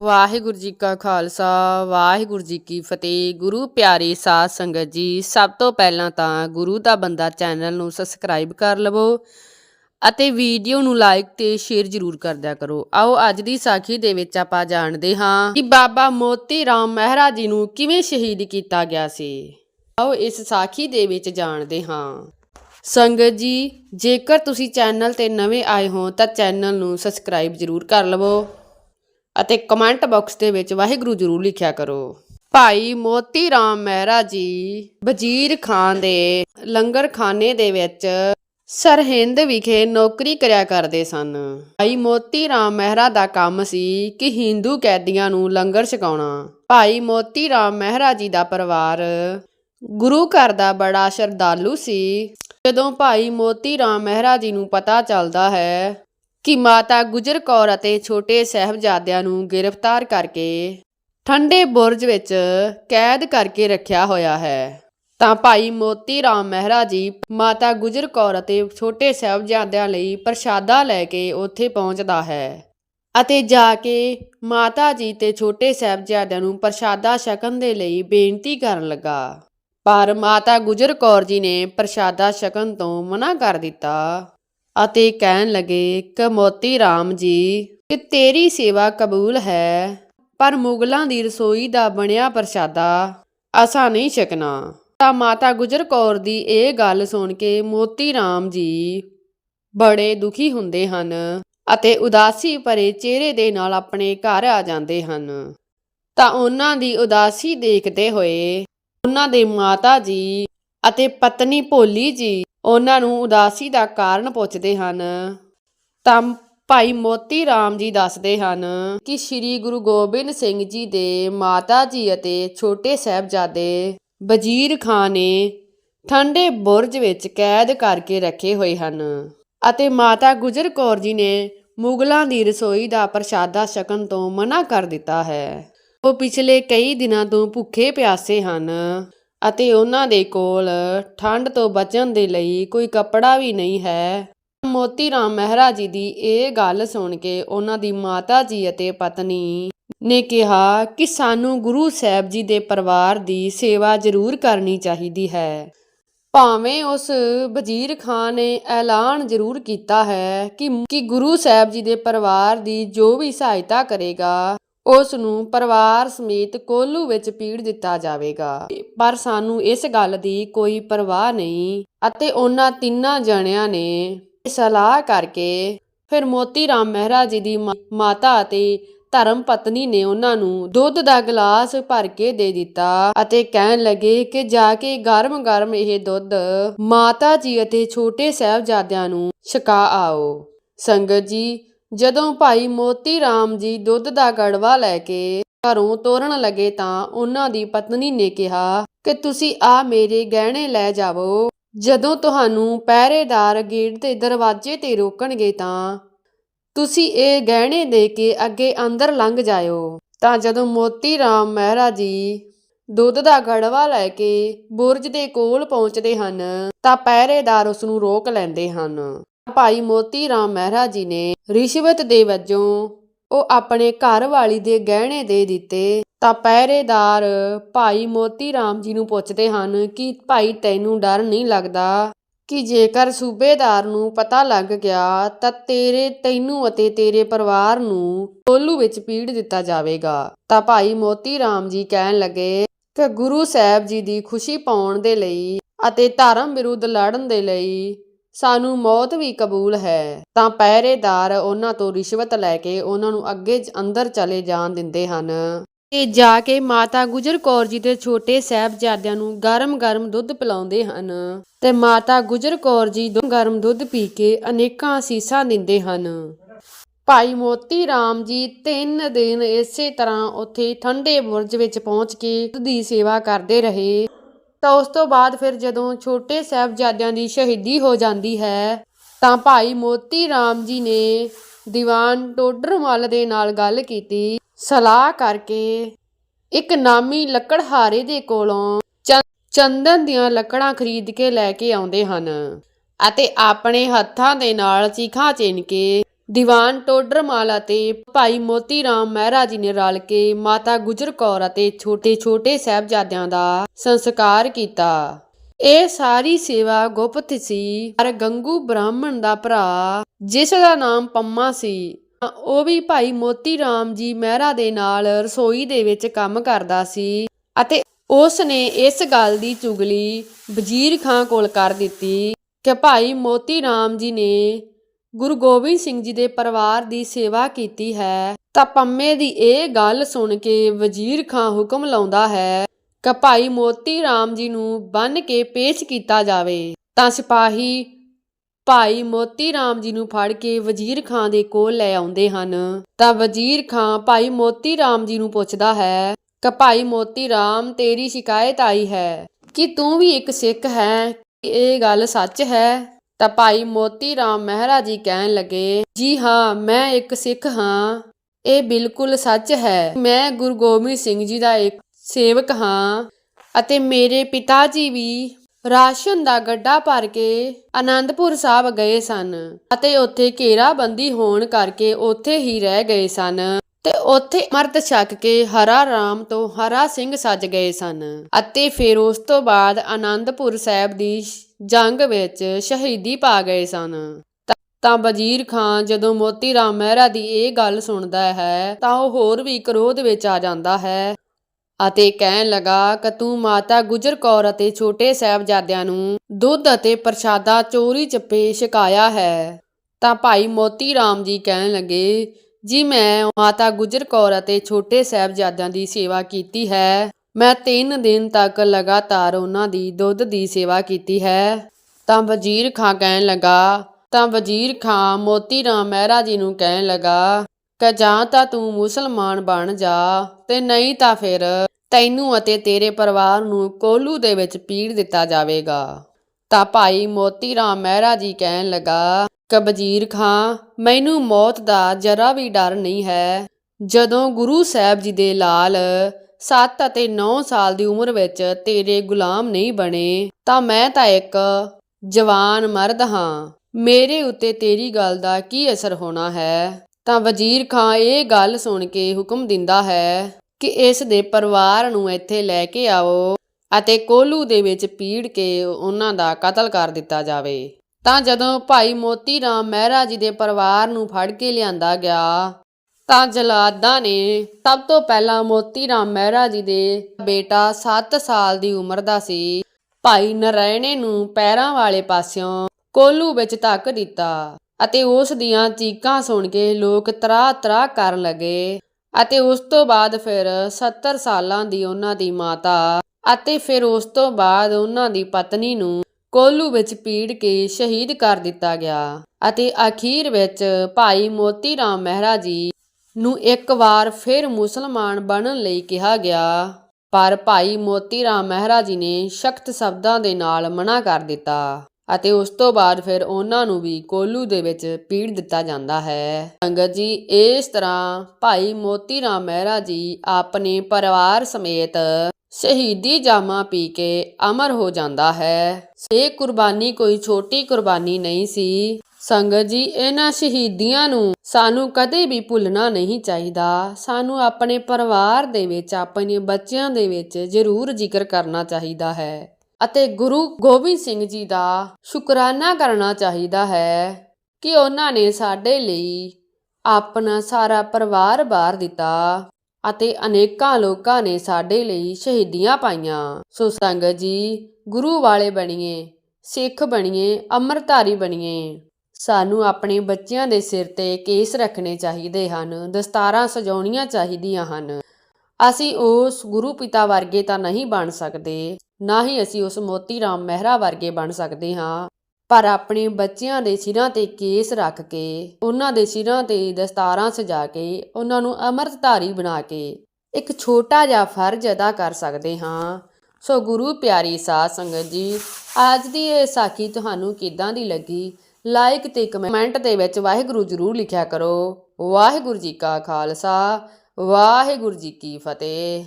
ਵਾਹਿਗੁਰੂ ਜੀ ਕਾ ਖਾਲਸਾ, ਵਾਹਿਗੁਰੂ ਜੀ ਕੀ ਫਤਿਹ। ਗੁਰੂ ਪਿਆਰੇ ਸਾਧ ਸੰਗਤ ਜੀ, ਸਭ ਤੋਂ ਪਹਿਲਾਂ ਤਾਂ ਗੁਰੂ ਦਾ ਬੰਦਾ ਚੈਨਲ ਨੂੰ ਸਬਸਕ੍ਰਾਈਬ ਕਰ ਲਵੋ ਅਤੇ ਵੀਡੀਓ ਨੂੰ ਲਾਈਕ ਤੇ ਸ਼ੇਅਰ ਜ਼ਰੂਰ ਕਰਦਿਆ ਕਰੋ। ਆਓ, ਅੱਜ ਦੀ ਸਾਖੀ ਦੇ ਵਿੱਚ ਆਪਾਂ ਜਾਣਦੇ ਹਾਂ ਕਿ ਬਾਬਾ ਮੋਤੀ ਰਾਮ ਮਹਿਰਾ ਜੀ ਨੂੰ ਕਿਵੇਂ ਸ਼ਹੀਦ ਕੀਤਾ ਗਿਆ ਸੀ। ਆਓ, ਇਸ ਸਾਖੀ ਦੇ ਵਿੱਚ ਜਾਣਦੇ ਹਾਂ। ਸੰਗਤ ਜੀ, ਜੇਕਰ ਤੁਸੀਂ ਚੈਨਲ ਤੇ ਨਵੇਂ ਆਏ ਹੋ ਤਾਂ ਚੈਨਲ ਨੂੰ ਸਬਸਕ੍ਰਾਈਬ ਜ਼ਰੂਰ ਕਰ ਲਵੋ। ਅਤੇ ਕਮੈਂਟ ਬਾਕਸ ਦੇ ਵਿੱਚ ਵਾਹਿਗੁਰੂ ਜ਼ਰੂਰ ਲਿਖਿਆ ਕਰੋ। ਭਾਈ ਮੋਤੀ ਰਾਮ ਮਹਿਰਾ ਜੀ, ਵਜ਼ੀਰ ਖਾਨ ਦੇ ਲੰਗਰਖਾਨੇ ਦੇ ਵਿੱਚ ਸਰਹਿੰਦ ਵਿਖੇ ਨੌਕਰੀ ਕਰਿਆ ਕਰਦੇ ਸਨ। ਭਾਈ ਮੋਤੀ ਰਾਮ ਮਹਿਰਾ ਦਾ ਕੰਮ ਸੀ ਕਿ ਹਿੰਦੂ ਕੈਦੀਆਂ ਨੂੰ ਲੰਗਰ ਛਕਾਉਣਾ। ਭਾਈ ਮੋਤੀ ਰਾਮ ਮਹਿਰਾ ਜੀ ਦਾ ਪਰਿਵਾਰ ਗੁਰੂ ਘਰ ਦਾ ਬੜਾ ਸ਼ਰਧਾਲੂ ਸੀ। ਜਦੋਂ ਭਾਈ ਮੋਤੀ ਰਾਮ ਮਹਿਰਾ ਜੀ ਨੂੰ ਪਤਾ ਚੱਲਦਾ ਹੈ ਕਿ ਮਾਤਾ ਗੁਜਰ ਕੌਰ ਅਤੇ ਛੋਟੇ ਸਾਹਿਬਜ਼ਾਦਿਆਂ ਨੂੰ ਗ੍ਰਿਫਤਾਰ ਕਰਕੇ ਠੰਡੇ ਬੁਰਜ ਵਿੱਚ ਕੈਦ ਕਰਕੇ ਰੱਖਿਆ ਹੋਇਆ ਹੈ। ਤਾਂ ਭਾਈ ਮੋਤੀ ਰਾਮ ਮਹਿਰਾ ਜੀ ਮਾਤਾ ਗੁਜਰ ਕੌਰ ਅਤੇ ਛੋਟੇ ਸਾਹਿਬਜ਼ਾਦਿਆਂ ਲਈ ਪ੍ਰਸ਼ਾਦਾ ਲੈ ਕੇ ਉੱਥੇ ਪਹੁੰਚਦਾ ਹੈ ਅਤੇ ਜਾ ਕੇ ਮਾਤਾ ਜੀ ਤੇ ਛੋਟੇ ਸਾਹਿਬਜ਼ਾਦਿਆਂ ਨੂੰ ਪ੍ਰਸ਼ਾਦਾ ਛਕਣ ਦੇ ਲਈ ਬੇਨਤੀ ਕਰਨ ਲੱਗਾ। ਪਰ ਮਾਤਾ ਗੁਜਰ ਕੌਰ ਜੀ ਨੇ ਪ੍ਰਸ਼ਾਦਾ ਛਕਣ ਤੋਂ ਮਨਾ ਕਰ ਦਿੱਤਾ। ਅਤੇ ਕਹਿਣ ਲੱਗੇ ਕਿ ਮੋਤੀ ਰਾਮ ਜੀ, ਕਿ ਤੇਰੀ ਸੇਵਾ ਕਬੂਲ ਹੈ, ਪਰ ਮੁਗਲਾਂ ਦੀ ਰਸੋਈ ਦਾ ਬਣਿਆ ਪ੍ਰਸ਼ਾਦਾ ਅਸਾਂ ਨਹੀਂ ਛਕਣਾ ਤਾਂ ਮਾਤਾ ਗੁਜਰ ਕੌਰ ਦੀ ਇਹ ਗੱਲ ਸੁਣ ਕੇ ਮੋਤੀ ਰਾਮ ਜੀ ਬੜੇ ਦੁਖੀ ਹੁੰਦੇ ਹਨ ਅਤੇ ਉਦਾਸੀ ਭਰੇ ਚਿਹਰੇ ਦੇ ਨਾਲ ਆਪਣੇ ਘਰ ਆ ਜਾਂਦੇ ਹਨ। ਤਾਂ ਉਹਨਾਂ ਦੀ ਉਦਾਸੀ ਦੇਖਦੇ ਹੋਏ ਉਹਨਾਂ ਦੇ ਮਾਤਾ ਜੀ ਅਤੇ ਪਤਨੀ ਭੋਲੀ ਜੀ ਉਹਨਾਂ ਨੂੰ ਉਦਾਸੀ ਦਾ ਕਾਰਨ ਪੁੱਛਦੇ ਹਨ। ਤਾਂ ਭਾਈ ਮੋਤੀ ਰਾਮ ਜੀ ਦੱਸਦੇ ਹਨ ਕਿ ਸ੍ਰੀ ਗੁਰੂ ਗੋਬਿੰਦ ਸਿੰਘ ਜੀ ਦੇ ਮਾਤਾ ਜੀ ਅਤੇ ਛੋਟੇ ਸਾਹਿਬਜ਼ਾਦੇ ਵਜ਼ੀਰ ਖਾਨ ਨੇ ਠੰਡੇ ਬੁਰਜ ਵਿੱਚ ਕੈਦ ਕਰਕੇ ਰੱਖੇ ਹੋਏ ਹਨ ਅਤੇ ਮਾਤਾ ਗੁਜਰ ਕੌਰ ਜੀ ਨੇ ਮੁਗਲਾਂ ਦੀ ਰਸੋਈ ਦਾ ਪ੍ਰਸ਼ਾਦਾ ਛਕਣ ਤੋਂ ਮਨਾ ਕਰ ਦਿੱਤਾ ਹੈ। ਉਹ ਪਿਛਲੇ ਕਈ ਦਿਨਾਂ ਤੋਂ ਭੁੱਖੇ ਪਿਆਸੇ ਹਨ ਅਤੇ ਉਹਨਾਂ ਦੇ ਕੋਲ ਠੰਡ ਤੋਂ ਬਚਣ ਦੇ ਲਈ ਕੋਈ ਕੱਪੜਾ ਵੀ ਨਹੀਂ ਹੈ। ਮੋਤੀ ਰਾਮ ਮਹਿਰਾ ਜੀ ਦੀ ਇਹ ਗੱਲ ਸੁਣ ਕੇ ਉਹਨਾਂ ਦੀ ਮਾਤਾ ਜੀ ਅਤੇ ਪਤਨੀ ਨੇ ਕਿਹਾ ਕਿ ਸਾਨੂੰ ਗੁਰੂ ਸਾਹਿਬ ਜੀ ਦੇ ਪਰਿਵਾਰ ਦੀ ਸੇਵਾ ਜ਼ਰੂਰ ਕਰਨੀ ਚਾਹੀਦੀ ਹੈ। ਭਾਵੇਂ ਉਸ ਵਜ਼ੀਰ ਖਾਨ ਨੇ ਐਲਾਨ ਜ਼ਰੂਰ ਕੀਤਾ ਹੈ ਕਿ ਕਿ ਗੁਰੂ ਸਾਹਿਬ ਜੀ ਦੇ ਪਰਿਵਾਰ ਦੀ ਜੋ ਵੀ ਸਹਾਇਤਾ ਕਰੇਗਾ ਉਸ ਨੂੰ ਪਰਿਵਾਰ ਸਮੇਤ ਕੋਲੂ ਵਿੱਚ ਪੀੜ ਦਿੱਤਾ ਜਾਵੇਗਾ। ਪਰ ਸਾਨੂੰ ਇਸ ਗੱਲ ਦੀ ਕੋਈ ਪਰਵਾਹ ਨਹੀਂ ਅਤੇ ਉਹਨਾਂ ਤਿੰਨਾਂ ਜਣਿਆਂ ਨੇ ਸਲਾਹ ਕਰਕੇ ਫਿਰ ਮੋਤੀ ਰਾਮ ਮਹਿਰਾ ਜੀ ਦੀ ਮਾ- ਮਾਤਾ ਅਤੇ ਧਰਮ ਪਤਨੀ ਨੇ ਉਹਨਾਂ ਨੂੰ ਦੁੱਧ ਦਾ ਗਲਾਸ ਭਰ ਕੇ ਦੇ ਦਿੱਤਾ ਅਤੇ ਕਹਿਣ ਲੱਗੇ ਕਿ ਜਾ ਕੇ ਗਰਮ-ਗਰਮ ਇਹ ਦੁੱਧ ਮਾਤਾ ਜੀ ਅਤੇ ਛੋਟੇ ਸਾਹਿਬਜ਼ਾਦਿਆਂ ਨੂੰ ਛਕਾ ਆਓ। ਸੰਗਤ ਜੀ ਜਦੋਂ ਭਾਈ ਮੋਤੀ ਰਾਮ ਜੀ ਦੁੱਧ ਦਾ ਗੜਵਾ ਲੈ ਕੇ ਘਰੋਂ ਤੋਰਨ ਲੱਗੇ ਤਾਂ ਉਹਨਾਂ ਦੀ ਪਤਨੀ ਨੇ ਕਿਹਾ ਕਿ ਤੁਸੀਂ ਆ ਮੇਰੇ ਗਹਿਣੇ ਲੈ ਜਾਵੋ। ਜਦੋਂ ਤੁਹਾਨੂੰ ਪਹਿਰੇਦਾਰ ਗੇਟ ਦੇ ਦਰਵਾਜ਼ੇ ਤੇ ਰੋਕਣਗੇ ਤਾਂ ਤੁਸੀਂ ਇਹ ਗਹਿਣੇ ਦੇ ਕੇ ਅੱਗੇ ਅੰਦਰ ਲੰਘ ਜਾਇਓ। ਤਾਂ ਜਦੋਂ ਮੋਤੀ ਰਾਮ ਮਹਿਰਾ ਜੀ ਦੁੱਧ ਦਾ ਗੜਵਾ ਲੈ ਕੇ ਬੁਰਜ ਦੇ ਕੋਲ ਪਹੁੰਚਦੇ ਹਨ ਤਾਂ ਪਹਿਰੇਦਾਰ ਉਸ ਨੂੰ ਰੋਕ ਲੈਂਦੇ ਹਨ। ਭਾਈ ਮੋਤੀ ਰਾਮ ਮਹਿਰਾ ਜੀ ਨੇ ਰਿਸ਼ਵਤ ਦੇ ਵਜੋਂ ਉਹ ਆਪਣੇ ਘਰ ਵਾਲੀ ਦੇ ਗਹਿਣੇ ਦੇ ਦਿੱਤੇ। ਤਾਂ ਪਹਿਰੇਦਾਰ ਭਾਈ ਮੋਤੀ ਰਾਮ ਜੀ ਨੂੰ ਪੁੱਛਦੇ ਹਨ ਕਿ ਭਾਈ, ਤੈਨੂੰ ਡਰ ਨਹੀਂ ਲੱਗਦਾ ਕਿ ਜੇਕਰ ਸੂਬੇਦਾਰ ਨੂੰ ਪਤਾ ਲੱਗ ਗਿਆ ਤਾਂ ਤੇਰੇ, ਤੈਨੂੰ ਅਤੇ ਤੇਰੇ ਪਰਿਵਾਰ ਨੂੰ ਕੋਲੂ ਵਿੱਚ ਪੀੜ ਦਿੱਤਾ ਜਾਵੇਗਾ। ਤਾਂ ਭਾਈ ਮੋਤੀ ਰਾਮ ਜੀ ਕਹਿਣ ਲੱਗੇ ਕਿ ਗੁਰੂ ਸਾਹਿਬ ਜੀ ਦੀ ਖੁਸ਼ੀ ਪਾਉਣ ਦੇ ਲਈ ਅਤੇ ਧਰਮ ਵਿਰੁੱਧ ਲੜਨ ਦੇ ਲਈ ਸਾਨੂੰ ਮੌਤ ਵੀ ਕਬੂਲ ਹੈ। ਤਾਂ ਪਹਿਰੇਦਾਰ ਉਹਨਾਂ ਤੋਂ ਰਿਸ਼ਵਤ ਲੈ ਕੇ ਉਹਨਾਂ ਨੂੰ ਅੱਗੇ ਅੰਦਰ ਚਲੇ ਜਾਣ ਦਿੰਦੇ ਹਨ। ਤੇ ਜਾ ਕੇ ਮਾਤਾ ਗੁਜਰ ਕੌਰ ਜੀ ਦੇ ਛੋਟੇ ਸਾਹਿਬਜ਼ਾਦਿਆਂ ਨੂੰ ਗਰਮ-ਗਰਮ ਦੁੱਧ ਪਿਲਾਉਂਦੇ ਹਨ। ਤੇ ਮਾਤਾ ਗੁਜਰ ਕੌਰ ਜੀ ਗਰਮ ਦੁੱਧ ਪੀ ਕੇ ਅਨੇਕਾਂ ਅਸੀਸਾਂ ਦਿੰਦੇ ਹਨ। ਭਾਈ ਮੋਤੀ ਰਾਮ ਜੀ ਤਿੰਨ ਦਿਨ ਇਸੇ ਤਰ੍ਹਾਂ ਉੱਥੇ ਠੰਡੇ ਬੁਰਜ ਵਿੱਚ ਪਹੁੰਚ ਕੇ ਦੁੱਧ ਦੀ ਸੇਵਾ ਕਰਦੇ ਰਹੇ। ਤਾਂ ਉਸ ਤੋਂ ਬਾਅਦ ਫਿਰ ਜਦੋਂ ਛੋਟੇ ਸਾਹਿਬਜ਼ਾਦਿਆਂ ਦੀ ਸ਼ਹੀਦੀ ਹੋ ਜਾਂਦੀ ਹੈ, ਤਾਂ ਭਾਈ ਮੋਤੀ ਰਾਮ ਜੀ ਨੇ ਦੀਵਾਨ ਟੋਡਰਮੱਲ ਦੇ ਨਾਲ ਗੱਲ ਕੀਤੀ। ਸਲਾਹ ਕਰਕੇ ਇੱਕ ਨਾਮੀ ਲੱਕੜਹਾਰੇ ਦੇ ਕੋਲੋਂ ਚੰਦਨ ਦੀਆਂ ਲੱਕੜਾਂ ਖਰੀਦ ਕੇ ਲੈ ਕੇ ਆਉਂਦੇ ਹਨ ਅਤੇ ਆਪਣੇ ਹੱਥਾਂ ਦੇ ਨਾਲ ਚੀਖਾਂ ਚਿਣ ਕੇ ਦੀਵਾਨ ਟੋਡਰਮਾਲ ਅਤੇ ਭਾਈ ਮੋਤੀ ਰਾਮ ਮਹਿਰਾ ਜੀ ਨੇ ਰਲ ਕੇ ਮਾਤਾ ਗੁਜਰ ਕੌਰ ਅਤੇ ਛੋਟੇ-ਛੋਟੇ ਸਾਹਿਬਜ਼ਾਦਿਆਂ ਦਾ ਸੰਸਕਾਰ ਕੀਤਾ। ਇਹ ਸਾਰੀ ਸੇਵਾ ਗੁਪਤ ਸੀ। ਪਰ ਗੰਗੂ ਬ੍ਰਾਹਮਣ ਦਾ ਭਰਾ, ਜਿਸ ਦਾ ਨਾਮ ਪੰਮਾ ਸੀ ਉਹ ਵੀ ਭਾਈ ਮੋਤੀ ਰਾਮ ਜੀ ਮਹਿਰਾ ਦੇ ਨਾਲ ਰਸੋਈ ਦੇ ਵਿੱਚ ਕੰਮ ਕਰਦਾ ਸੀ ਅਤੇ ਉਸ ਨੇ ਇਸ ਗੱਲ ਦੀ ਚੁਗਲੀ ਵਜ਼ੀਰ ਖਾਂ ਕੋਲ ਕਰ ਦਿੱਤੀ ਕਿ ਭਾਈ ਮੋਤੀ ਰਾਮ ਜੀ ਨੇ ਗੁਰੂ ਗੋਬਿੰਦ ਸਿੰਘ ਜੀ ਦੇ ਪਰਿਵਾਰ ਦੀ ਸੇਵਾ ਕੀਤੀ ਹੈ, ਤਾਂ ਪੰਮੇ ਦੀ ਇਹ ਗੱਲ ਸੁਣ ਕੇ ਵਜ਼ੀਰ ਖਾਂ ਹੁਕਮ ਲਾਉਂਦਾ ਹੈ ਕਿ ਭਾਈ ਮੋਤੀ ਰਾਮ ਜੀ ਨੂੰ ਬੰਨ ਕੇ ਪੇਸ਼ ਕੀਤਾ ਜਾਵੇ। ਤਾਂ ਸਿਪਾਹੀ ਭਾਈ ਮੋਤੀ ਰਾਮ ਜੀ ਨੂੰ ਫੜ ਕੇ ਵਜ਼ੀਰ ਖਾਂ ਦੇ ਕੋਲ ਲੈ ਆਉਂਦੇ ਹਨ। ਤਾਂ ਵਜ਼ੀਰ ਖਾਂ ਭਾਈ ਮੋਤੀ ਰਾਮ ਜੀ ਨੂੰ ਪੁੱਛਦਾ ਹੈ ਕਿ ਭਾਈ ਮੋਤੀ ਰਾਮ, ਤੇਰੀ ਸ਼ਿਕਾਇਤ ਆਈ ਹੈ ਕਿ ਤੂੰ ਵੀ ਇੱਕ ਸਿੱਖ ਹੈ? ਇਹ ਗੱਲ ਸੱਚ ਹੈ? ਤਾਂ ਭਾਈ ਮੋਤੀ ਰਾਮ ਮਹਿਰਾ ਜੀ ਕਹਿਣ ਲੱਗੇ, ਜੀ ਹਾਂ, ਮੈਂ ਇੱਕ ਸਿੱਖ ਹਾਂ। ਇਹ ਬਿਲਕੁਲ ਸੱਚ ਹੈ। ਮੈਂ ਗੁਰੂ ਗੋਬਿੰਦ ਸਿੰਘ ਜੀ ਦਾ ਇੱਕ ਸੇਵਕ ਹਾਂ ਅਤੇ ਮੇਰੇ ਪਿਤਾ ਜੀ ਵੀ ਰਾਸ਼ਨ ਦਾ ਗੱਡਾ ਭਰ ਕੇ ਆਨੰਦਪੁਰ ਸਾਹਿਬ ਗਏ ਸਨ ਅਤੇ ਉੱਥੇ ਘੇਰਾਬੰਦੀ ਹੋਣ ਕਰਕੇ ਉੱਥੇ ਹੀ ਰਹਿ ਗਏ ਸਨ ਤੇ ਉੱਥੇ ਮਰਦ ਛਕ ਕੇ ਹਰਾ ਰਾਮ ਤੋਂ ਹਰਾ ਸਿੰਘ ਸੱਜ ਗਏ ਸਨ ਅਤੇ ਫਿਰ ਉਸ ਤੋਂ ਬਾਅਦ ਆਨੰਦਪੁਰ ਸਾਹਿਬ ਦੀ ਜੰਗ ਵਿੱਚ ਸ਼ਹੀਦੀ ਪਾ ਗਏ ਸਨ। ਤਾਂ- ਵਜ਼ੀਰ ਖਾਨ ਜਦੋਂ ਮੋਤੀ ਰਾਮ ਮਹਿਰਾ ਦੀ ਇਹ ਗੱਲ ਸੁਣਦਾ ਹੈ, ਤਾਂ ਉਹ ਹੋਰ ਵੀ ਕ੍ਰੋਧ ਵਿੱਚ ਆ ਜਾਂਦਾ ਹੈ ਅਤੇ ਕਹਿਣ ਲਗਾ ਕਿ ਤੂੰ ਮਾਤਾ ਗੁਜਰ ਕੌਰ ਅਤੇ ਛੋਟੇ ਸਾਹਿਬਜ਼ਾਦਿਆਂ ਨੂੰ ਦੁੱਧ ਅਤੇ ਪ੍ਰਸ਼ਾਦਾ ਚੋਰੀ ਚੱਪੇ ਛਕਾਇਆ ਹੈ। ਤਾਂ ਭਾਈ ਮੋਤੀ ਰਾਮ ਜੀ ਕਹਿਣ ਲੱਗੇ, ਜੀ ਮੈਂ ਮਾਤਾ ਗੁਜਰ ਕੌਰ ਅਤੇ ਛੋਟੇ ਸਾਹਿਬਜ਼ਾਦਿਆਂ ਦੀ ਸੇਵਾ ਕੀਤੀ ਹੈ। ਮੈਂ 3 ਦਿਨ ਤੱਕ ਲਗਾਤਾਰ ਉਹਨਾਂ ਦੀ ਦੁੱਧ ਦੀ ਸੇਵਾ ਕੀਤੀ ਹੈ। ਤਾਂ ਵਜ਼ੀਰ ਖਾਂ ਕਹਿਣ ਲੱਗਾ, ਤਾਂ ਵਜ਼ੀਰ ਖਾਂ ਮੋਤੀ ਰਾਮ ਮਹਿਰਾ ਜੀ ਨੂੰ ਕਹਿਣ ਲੱਗਾ ਕਿ ਜਾਂ ਤਾਂ ਤੂੰ ਮੁਸਲਮਾਨ ਬਣ ਜਾ ਤੇ ਨਹੀਂ ਤਾਂ ਫਿਰ ਤੈਨੂੰ ਅਤੇ ਤੇਰੇ ਪਰਿਵਾਰ ਨੂੰ ਕੋਲੂ ਦੇ ਵਿੱਚ ਪੀੜ ਦਿੱਤਾ ਜਾਵੇਗਾ। ਤਾਂ ਭਾਈ ਮੋਤੀ ਰਾਮ ਮਹਿਰਾ ਜੀ ਕਹਿਣ ਲੱਗਾ ਕਿ ਵਜ਼ੀਰ ਖਾਂ, ਮੈਨੂੰ ਮੌਤ ਦਾ ਜਰਾ ਵੀ ਡਰ ਨਹੀਂ ਹੈ। ਜਦੋਂ ਗੁਰੂ ਸਾਹਿਬ ਜੀ ਦੇ ਲਾਲ 7 ਅਤੇ 9 ਸਾਲ ਦੀ ਉਮਰ ਵਿੱਚ ਤੇਰੇ ਗੁਲਾਮ ਨਹੀਂ ਬਣੇ, ਤਾਂ ਮੈਂ ਤਾਂ ਇੱਕ ਜਵਾਨ ਮਰਦ ਹਾਂ। ਮੇਰੇ ਉੱਤੇ ਤੇਰੀ ਗੱਲ ਦਾ ਕੀ ਅਸਰ ਹੋਣਾ ਹੈ? ਤਾਂ ਵਜ਼ੀਰ ਖਾਂ ਇਹ ਗੱਲ ਸੁਣ ਕੇ ਹੁਕਮ ਦਿੰਦਾ ਹੈ ਕਿ ਇਸ ਦੇ ਪਰਿਵਾਰ ਨੂੰ ਇੱਥੇ ਲੈ ਕੇ ਆਓ ਅਤੇ ਕੋਲੂ ਦੇ ਵਿੱਚ ਪੀੜ ਕੇ ਉਹਨਾਂ ਦਾ ਕਤਲ ਕਰ ਦਿੱਤਾ ਜਾਵੇ। ਤਾਂ ਜਦੋਂ ਭਾਈ ਮੋਤੀ ਰਾਮ ਮਹਿਰਾ ਜੀ ਦੇ ਪਰਿਵਾਰ ਨੂੰ ਫੜ ਕੇ ਲਿਆਂਦਾ ਗਿਆ ਤਾਂ ਜਲਾਦਾਂ ਨੇ ਸਭ ਤੋਂ ਪਹਿਲਾਂ ਮੋਤੀ ਰਾਮ ਮਹਿਰਾ ਜੀ ਦੇ ਬੇਟਾ 7 ਸਾਲ ਦੀ ਉਮਰ ਦਾ ਸੀ। ਭਾਈ ਨਰਾਇਣੇ ਨੂੰ ਪੈਰਾਂ ਵਾਲੇ ਪਾਸਿਓਂ ਕੋਲੂ ਵਿੱਚ ਧੱਕ ਦਿੱਤਾ ਅਤੇ ਉਸ ਦੀਆਂ ਚੀਕਾਂ ਸੁਣ ਕੇ ਲੋਕ ਤਰਾ ਤਰਾ ਕਰਨ ਲੱਗੇ ਅਤੇ ਉਸ ਤੋਂ ਬਾਅਦ ਫਿਰ 70 ਸਾਲਾਂ ਦੀ ਉਹਨਾਂ ਦੀ ਮਾਤਾ ਅਤੇ ਫਿਰ ਉਸ ਤੋਂ ਬਾਅਦ ਉਹਨਾਂ ਦੀ ਪਤਨੀ ਨੂੰ ਕੋਲੂ ਵਿੱਚ ਪੀੜ ਕੇ ਸ਼ਹੀਦ ਕਰ ਦਿੱਤਾ ਗਿਆ ਅਤੇ ਅਖੀਰ ਵਿੱਚ ਭਾਈ ਮੋਤੀ ਰਾਮ ਮਹਿਰਾ ਜੀ ਨੂੰ ਇੱਕ ਵਾਰ ਫਿਰ ਮੁਸਲਮਾਨ ਬਣਨ ਲਈ ਕਿਹਾ ਗਿਆ। ਪਰ ਭਾਈ ਮੋਤੀ ਰਾਮ ਮਹਿਰਾ ਜੀ ਨੇ ਸਖਤ ਸ਼ਬਦਾਂ ਦੇ ਨਾਲ ਮਨਾ ਕਰ ਦਿੱਤਾ ਅਤੇ ਉਸ ਤੋਂ ਬਾਅਦ ਫਿਰ ਉਹਨਾਂ ਨੂੰ ਵੀ ਕੋਲੂ ਦੇ ਵਿੱਚ ਪੀੜ ਦਿੱਤਾ ਜਾਂਦਾ ਹੈ। ਸੰਗਤ ਜੀ, ਇਸ ਤਰ੍ਹਾਂ ਭਾਈ ਮੋਤੀ ਰਾਮ ਮਹਿਰਾ ਜੀ ਆਪਣੇ ਪਰਿਵਾਰ ਸਮੇਤ ਸ਼ਹੀਦੀ ਜਾਮਾ ਪੀ ਕੇ ਅਮਰ ਹੋ ਜਾਂਦਾ ਹੈ। ਇਹ ਕੁਰਬਾਨੀ ਕੋਈ ਛੋਟੀ ਕੁਰਬਾਨੀ ਨਹੀਂ ਸੀ। ਸੰਗਤ ਜੀ, ਇਹਨਾਂ ਸ਼ਹੀਦੀਆਂ ਨੂੰ ਸਾਨੂੰ ਕਦੇ ਵੀ ਭੁੱਲਣਾ ਨਹੀਂ ਚਾਹੀਦਾ। ਸਾਨੂੰ ਆਪਣੇ ਪਰਿਵਾਰ ਦੇ ਵਿੱਚ, ਆਪਣੇ ਬੱਚਿਆਂ ਦੇ ਵਿੱਚ ਜ਼ਰੂਰ ਜ਼ਿਕਰ ਕਰਨਾ ਚਾਹੀਦਾ ਹੈ ਅਤੇ ਗੁਰੂ ਗੋਬਿੰਦ ਸਿੰਘ ਜੀ ਦਾ ਸ਼ੁਕਰਾਨਾ ਕਰਨਾ ਚਾਹੀਦਾ ਹੈ ਕਿ ਉਹਨਾਂ ਨੇ ਸਾਡੇ ਲਈ ਆਪਣਾ ਸਾਰਾ ਪਰਿਵਾਰ ਬਾਰ ਦਿੱਤਾ ਅਤੇ ਅਨੇਕਾਂ ਲੋਕਾਂ ਨੇ ਸਾਡੇ ਲਈ ਸ਼ਹੀਦੀਆਂ ਪਾਈਆਂ। ਸੋ ਸੰਗਤ ਜੀ, ਗੁਰੂ ਵਾਲੇ ਬਣੀਏ, ਸਿੱਖ ਬਣੀਏ, ਅੰਮ੍ਰਿਤਧਾਰੀ ਬਣੀਏ। ਸਾਨੂੰ ਆਪਣੇ ਬੱਚਿਆਂ ਦੇ ਸਿਰ ਤੇ ਕੇਸ ਰੱਖਣੇ ਚਾਹੀਦੇ ਹਨ, ਦਸਤਾਰਾਂ ਸਜਾਉਣੀਆਂ ਚਾਹੀਦੀਆਂ ਹਨ। ਅਸੀਂ ਉਸ ਗੁਰੂ ਪਿਤਾ ਵਰਗੇ ਤਾਂ ਨਹੀਂ ਬਣ ਸਕਦੇ, ਨਾ ਹੀ ਅਸੀਂ ਉਸ ਮੋਤੀ ਰਾਮ ਮਹਿਰਾ ਵਰਗੇ ਬਣ ਸਕਦੇ ਹਾਂ। ਪਰ ਆਪਣੇ ਬੱਚਿਆਂ ਦੇ ਸਿਰਾਂ ਤੇ ਕੇਸ ਰੱਖ ਕੇ, ਉਹਨਾਂ ਦੇ ਸਿਰਾਂ ਤੇ ਦਸਤਾਰਾਂ ਸਜਾ ਕੇ, ਉਹਨਾਂ ਨੂੰ ਅੰਮ੍ਰਿਤਧਾਰੀ ਬਣਾ ਕੇ, ਇੱਕ ਛੋਟਾ ਜਿਹਾ ਫਰਜ਼ ਅਦਾ ਕਰ ਸਕਦੇ ਹਾਂ। ਸੋ ਗੁਰੂ ਪਿਆਰੀ ਸਾਧ ਸੰਗਤ ਜੀ, ਅੱਜ ਦੀ ਇਹ ਸਾਖੀ ਤੁਹਾਨੂੰ ਕਿੱਦਾਂ ਦੀ ਲੱਗੀ? ਲਾਈਕ ਤੇ ਕਮੈਂਟ ਦੇ ਵਿੱਚ ਵਾਹਿਗੁਰੂ ਜ਼ਰੂਰ ਲਿਖਿਆ ਕਰੋ। ਵਾਹਿਗੁਰੂ ਜੀ ਕਾ ਖਾਲਸਾ, ਵਾਹਿਗੁਰੂ ਜੀ ਕੀ ਫਤਿਹ।